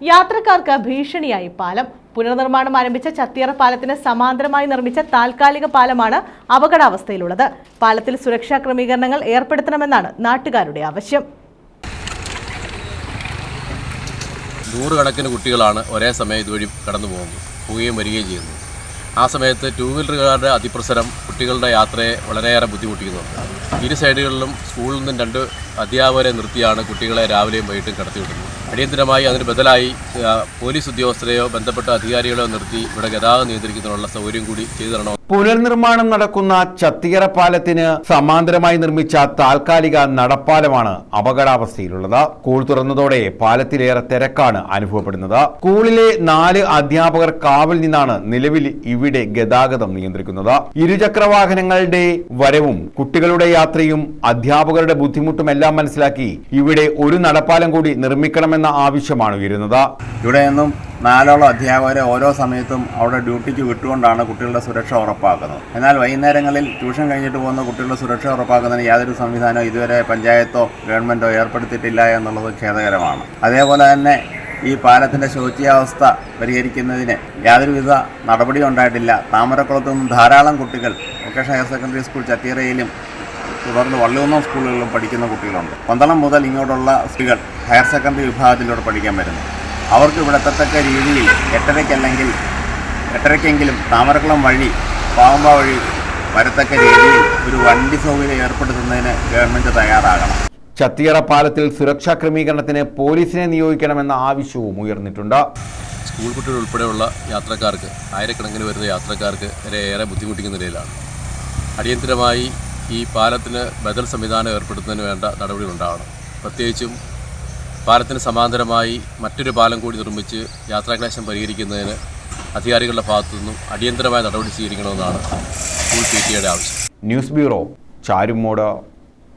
യാത്രക്കാർക്ക് ഭീഷണിയായി പാലം. പുനർനിർമ്മാണം ആരംഭിച്ച ചത്തിയറ പാലത്തിന് സമാന്തരമായി നിർമ്മിച്ച താൽക്കാലിക പാലമാണ് അപകടാവസ്ഥയിലുള്ളത്. പാലത്തിൽ സുരക്ഷാ ക്രമീകരണങ്ങൾ ഏർപ്പെടുത്തണമെന്നാണ് നാട്ടുകാരുടെ ആവശ്യം. നൂറുകണക്കിന് കുട്ടികളാണ് ഒരേ സമയം ഇതുവഴി കടന്നു പോകുന്നത് പോവുകയും വരികയും ചെയ്യുന്നത്. ആ സമയത്ത് ടൂ വീലറുകാരുടെ അതിപ്രസരം കുട്ടികളുടെ യാത്രയെ വളരെയേറെ ബുദ്ധിമുട്ടിക്കുന്നുണ്ട്. ഇരു സൈഡുകളിലും സ്കൂളിൽ നിന്നും രണ്ട് അധ്യാപകരെ നിർത്തിയാണ് കുട്ടികളെ രാവിലെയും വൈകിട്ടും കടത്തിവിടുന്നത് അടിയന്തരമായി അതിന് ബദലായി പോലീസ് ഉദ്യോഗസ്ഥരെയോ ബന്ധപ്പെട്ട അധികാരികളെയോ നിർത്തി ഇവിടെ ഗതാഗതം നിയന്ത്രിക്കുന്നതിനുള്ള സൗകര്യം കൂടി ചെയ്തു തരണോ. പുനർനിർമ്മാണം നടക്കുന്ന ചത്തിയറ പാലത്തിന് സമാന്തരമായി നിർമ്മിച്ച താൽക്കാലിക നടപ്പാലമാണ് അപകടാവസ്ഥയിലുള്ളത്. സ്കൂൾ തുറന്നതോടെ പാലത്തിലേറെ തിരക്കാണ് അനുഭവപ്പെടുന്നത്. സ്കൂളിലെ നാല് അധ്യാപകർ കാവൽ നിന്നാണ് നിലവിൽ ഇവിടെ ഗതാഗതം നിയന്ത്രിക്കുന്നത്. ഇരുചക്രവാഹനങ്ങളുടെ വരവും കുട്ടികളുടെ യാത്രയും അധ്യാപകരുടെ ബുദ്ധിമുട്ടും എല്ലാം മനസ്സിലാക്കി ഇവിടെ ഒരു നടപ്പാലം കൂടി നിർമ്മിക്കണമെന്ന ആവശ്യമാണ് ഉയരുന്നത്. ഇവിടെ നിന്നും നാലോളം അധ്യാപകരെ ഓരോ സമയത്തും അവിടെ ഡ്യൂട്ടിക്ക് വിട്ടുകൊണ്ടാണ് കുട്ടികളുടെ സുരക്ഷ ഉറപ്പാക്കുന്നത്. എന്നാൽ വൈകുന്നേരങ്ങളിൽ ട്യൂഷൻ കഴിഞ്ഞിട്ട് പോകുന്ന കുട്ടികളുടെ സുരക്ഷ ഉറപ്പാക്കുന്നതിന് യാതൊരു സംവിധാനവും ഇതുവരെ പഞ്ചായത്തോ ഗവൺമെന്റോ ഏർപ്പെടുത്തിയിട്ടില്ല എന്നുള്ളത് ഖേദകരമാണ്. അതേപോലെ തന്നെ ഈ പാലത്തിന്റെ ശോച്യാവസ്ഥ പരിഹരിക്കുന്നതിന് യാതൊരുവിധ നടപടിയും ഉണ്ടായിട്ടില്ല. താമരക്കുളത്തു നിന്നും ധാരാളം കുട്ടികൾ വൊക്കേഷൻ ഹയർ സെക്കൻഡറി സ്കൂൾ ചത്തീറയിലും തുടർന്ന് വള്ളിയൊന്നാം സ്കൂളുകളിലും പഠിക്കുന്ന കുട്ടികളുണ്ട്. പന്തളം മുതൽ ഇങ്ങോട്ടുള്ള സ്ത്രീകൾ ഹയർ സെക്കൻഡറി വിഭാഗത്തിലൂടെ പഠിക്കാൻ വരുന്നു. അവർക്ക് ഇവിടെ എത്തത്തക്ക രീതിയിൽ എട്ടരയ്ക്കല്ലെങ്കിൽ എട്ടരയ്ക്കെങ്കിലും താമരക്കുളം വഴി പാവമ്പ വഴി വരത്തക്ക രീതിയിൽ ഒരു വണ്ടി സൗകര്യം ഏർപ്പെടുത്തുന്നതിന് ഗവൺമെന്റ് തയ്യാറാകണം. ചത്തിയറ പാലത്തിൽ സുരക്ഷാ ക്രമീകരണത്തിന് പോലീസിനെ നിയോഗിക്കണമെന്ന ആവശ്യവും ഉയർന്നിട്ടുണ്ട്. സ്കൂൾ കുട്ടികൾ ഉൾപ്പെടെയുള്ള യാത്രക്കാർക്ക് ആയിരക്കണക്കിന് വരുന്ന യാത്രക്കാർക്ക് വരെ ഏറെ ബുദ്ധിമുട്ടിക്കുന്ന നിലയിലാണ്. അടിയന്തരമായി ഈ പാലത്തിന് ബദൽ സംവിധാനം ഏർപ്പെടുത്തുന്നതിന് വേണ്ട നടപടികൾ ഉണ്ടാവണം പ്രത്യേകിച്ചും പാലത്തിന് സമാന്തരമായി മറ്റൊരു പാലം കൂടി നിർമ്മിച്ച് യാത്രാക്ലേശം പരിഹരിക്കുന്നതിന് അധികാരികളുടെ ഭാഗത്തു നിന്നും അടിയന്തരമായ നടപടി സ്വീകരിക്കണമെന്നാണ് സ്കൂൾ പി ആവശ്യം. News bureau Charummood